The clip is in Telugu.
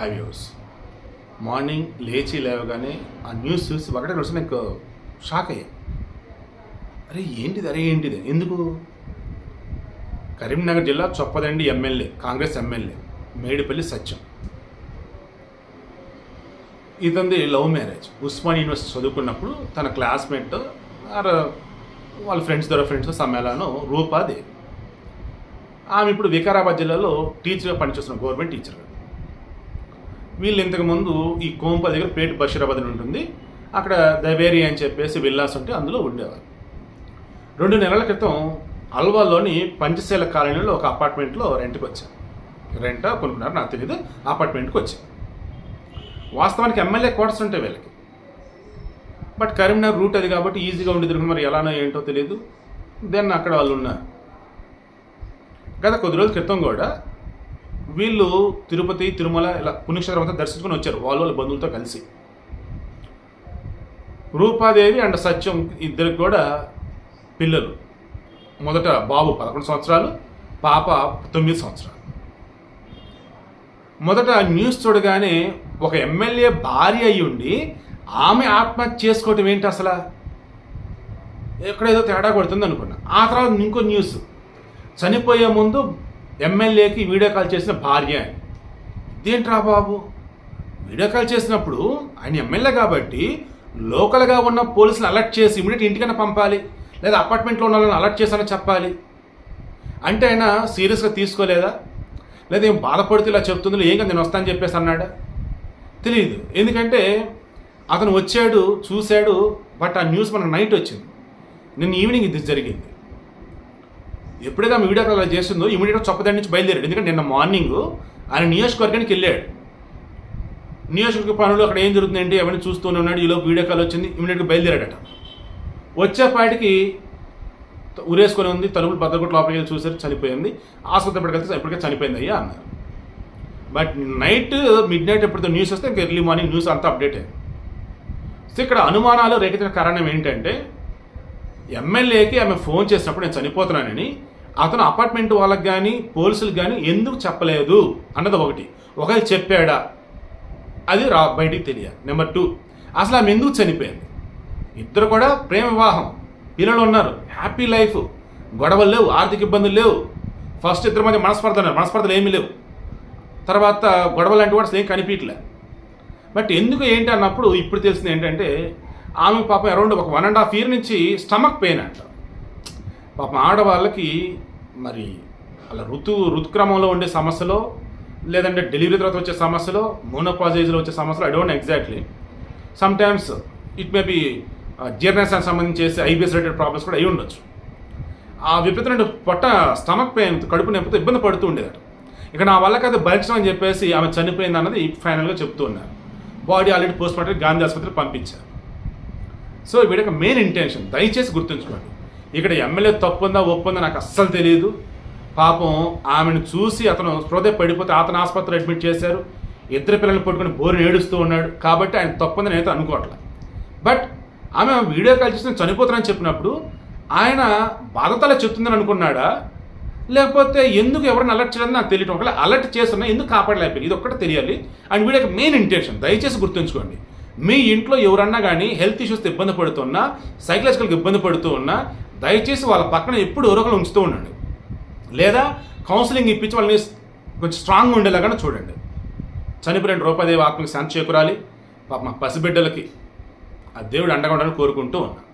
హై వ్యూస్ మార్నింగ్ లేచి లేవగానే ఆ న్యూస్ చూసి ఒకటే రోజు నాకు షాక్ అయ్యా. అరే ఏంటిది? అరే ఏంటిది? ఎందుకు? కరీంనగర్ జిల్లా చొప్పదండి ఎమ్మెల్యే కాంగ్రెస్ ఎమ్మెల్యే మేడిపల్లి సత్యం. ఇతంది లవ్ మ్యారేజ్. ఉస్మాన్ యూనివర్సిటీ చదువుకున్నప్పుడు తన క్లాస్మేట్ ఆర్ వాళ్ళ ఫ్రెండ్స్ ద్వారా ఫ్రెండ్స్ సమ్మేళనం రూపాది. ఆమె ఇప్పుడు వికారాబాద్ జిల్లాలో టీచర్గా పనిచేస్తున్న గవర్నమెంట్ టీచర్ వీళ్ళు ఇంతకుముందు ఈ కోంప దగ్గర పేట బషీరాబాద్ అని ఉంటుంది. అక్కడ దవేరి అని చెప్పేసి విల్లాస్ ఉంటే అందులో ఉండేవారు. రెండు నెలల క్రితం అల్వాలోని పంచశీల కాలనీలో ఒక అపార్ట్మెంట్లో రెంట్కి వచ్చాను రెంట కొనుక్కున్నారు నాకు తెలియదు అపార్ట్మెంట్కి వచ్చాను వాస్తవానికి ఎమ్మెల్యే క్వార్టర్స్ ఉంటాయి వీళ్ళకి. బట్ కరీంనగర్ రూట్ అది కాబట్టి ఈజీగా ఉండి తిరుగుతుంది. మరి ఎలానో ఏంటో తెలియదు దెన్ అక్కడ వాళ్ళు ఉన్నారు. గత కొద్ది రోజుల క్రితం కూడా వీళ్ళు తిరుపతి తిరుమల ఇలా పుణ్యక్షేత్రం అంతా దర్శించుకొని వచ్చారు వాళ్ళ వాళ్ళ బంధువులతో కలిసి. రూపాదేవి అండ్ సత్యం ఇద్దరికి కూడా పిల్లలు. మొదట బాబు పదకొండు సంవత్సరాలు పాప తొమ్మిది సంవత్సరాలు. మొదట న్యూస్ చూడగానే ఒక ఎమ్మెల్యే భార్య అయి ఉండి ఆమె ఆత్మహత్య చేసుకోవటం ఏంటి అసలు? ఎక్కడేదో తేడా కొడుతుంది అనుకున్నా. ఆ తర్వాత ఇంకో న్యూస్. చనిపోయే ముందు ఎమ్మెల్యేకి వీడియో కాల్ చేసిన భార్య ఇదేంట్రా బాబు? వీడియో కాల్ చేసినప్పుడు ఆయన ఎమ్మెల్యే కాబట్టి లోకల్గా ఉన్న పోలీసులు అలర్ట్ చేసి ఇమీడియట్ ఇంటికైనా పంపాలి లేదా అపార్ట్మెంట్లో ఉన్న వాళ్ళని అలర్ట్ చేసానని చెప్పాలి. అంటే ఆయన సీరియస్గా తీసుకోలేదా? లేదా ఏం బాధపడితే ఇలా చెప్తుందో ఏం నేను వస్తానని చెప్పేసి అన్నాడా? తెలియదు ఎందుకంటే అతను వచ్చాడు చూశాడు బట్ ఆ న్యూస్ మనకు నైట్ వచ్చింది. నిన్న ఈవినింగ్ ఇది జరిగింది. ఎప్పుడైతే ఆమె వీడియో కాల్ చేస్తుందో ఇమీడియట్గా చొప్పదండి నుంచి బయలుదేరాడు. ఎందుకంటే నిన్న మార్నింగ్ ఆయన నియోజకవర్గానికి వెళ్ళాడు. నియోజకవర్గ పనులు అక్కడ ఏం జరుగుతుందండి అవన్నీ చూస్తూనే ఉన్నాడు. ఈలోపు వీడియో కాల్ వచ్చింది ఇమీడియట్గా బయలుదేరాడట. వచ్చేపాటికి ఉరేసుకొని ఉంది తలుపులు బద్దకొట్టు లోపలికి వెళ్ళి చూసారు చనిపోయింది. ఆసుపత్రి ఎప్పటికెళ్తే ఇప్పటికే చనిపోయింది అయ్యా అన్నారు. బట్ నైట్ మిడ్ నైట్ ఎప్పుడైతే న్యూస్ వస్తే ఇంకా ఎర్లీ మార్నింగ్ న్యూస్ అంతా అప్డేట్ అయింది సో ఇక్కడ అనుమానాలు రేకెత్తిన కారణం ఏంటంటే ఎమ్మెల్యేకి ఆమె ఫోన్ చేసినప్పుడు నేను చనిపోతున్నానని అతను అపార్ట్మెంట్ వాళ్ళకి కానీ పోలీసులకు కానీ ఎందుకు చెప్పలేదు? అన్నది ఒకటి. ఒకవేళ చెప్పాడా? అది రా బయటికి తెలియాలి. నెంబర్ టూ అసలు ఆమె ఎందుకు చనిపోయింది? ఇద్దరు కూడా ప్రేమ వివాహం. పిల్లలు ఉన్నారు. హ్యాపీ లైఫ్ గొడవలు లేవు ఆర్థిక ఇబ్బందులు లేవు. ఫస్ట్ ఇద్దరు మధ్య మనస్పర్ధలు మనస్పర్ధలు ఏమీ లేవు. తర్వాత గొడవలు లాంటి కూడా ఏం కనిపించలే బట్ ఎందుకు ఏంటి అన్నప్పుడు ఇప్పుడు తెలిసింది ఏంటంటే ఆమె పాపం అరౌండ్ ఒక వన్ అండ్ హాఫ్ ఇయర్ నుంచి స్టమక్ పెయిన్ అంట. పాపం ఆడవాళ్ళకి మరి అలా ఋతు ఋతుక్రమంలో ఉండే సమస్యలో లేదంటే డెలివరీ తర్వాత వచ్చే సమస్యలో మోనోపాజైజ్లో వచ్చే సమస్యలు I don't exactly some times it may be జీర్ణశానికి సంబంధించి చేసే ఐబిఎస్ రిలేటెడ్ ప్రాబ్లమ్స్ కూడా అయి ఉండొచ్చు. ఆ విపరీతమైన పొట్ట స్టమక్ పెయిన్ కడుపు నొప్పితో ఇబ్బంది పడుతూ ఉండేదట. ఇక నా వల్ల కదా భరించడం అని చెప్పేసి ఆమె చనిపోయింది అన్నది ఫైనల్గా చెప్తూ ఉన్నారు. Body already post mortem Gandhi ఆసుపత్రికి పంపించారు. సో వీడికి మెయిన్ ఇంటెన్షన్ దయచేసి గుర్తుంచుకోండి. ఇక్కడ ఎమ్మెల్యే తప్పుందా ఒప్పుందా నాకు అస్సలు తెలియదు పాపం ఆమెను చూసి అతను హృదయ పడిపోతే అతను ఆసుపత్రి అడ్మిట్ చేశారు. ఇద్దరు పిల్లల్ని పట్టుకుని బోరుని ఏడుస్తూ ఉన్నాడు. కాబట్టి ఆయన తప్పుందని అయితే అనుకోవట్లే. బట్ ఆమె వీడియో కాల్ చేసి చనిపోతానని చెప్పినప్పుడు ఆయన బాధతల చెప్తుందని అనుకున్నాడా? లేకపోతే ఎందుకు ఎవరిని అలర్ట్ చేయడం నాకు తెలియటం? ఒకవేళ అలర్ట్ చేస్తున్నా ఎందుకు కాపాడలేకపోయింది ఇది ఒక్కటే తెలియాలి. అండ్ వీడియో మెయిన్ ఇంటెన్షన్ దయచేసి గుర్తుంచుకోండి. మీ ఇంట్లో ఎవరన్నా కానీ హెల్త్ ఇష్యూస్తో ఇబ్బంది పడుతున్నా సైకలాజికల్గా ఇబ్బంది పడుతూ ఉన్నా దయచేసి వాళ్ళ పక్కన ఎప్పుడు ఎవరొకరు ఉంచుతూ ఉండండి. లేదా కౌన్సిలింగ్ ఇప్పించి వాళ్ళని కొంచెం స్ట్రాంగ్ ఉండేలాగా చూడండి. చనిపోయిన రూపాదేవి ఆత్మకి శాంతి చేకూరాలి. పాప మా పసిబిడ్డలకి ఆ దేవుడు అండగా ఉండాలని కోరుకుంటూ ఉన్నాను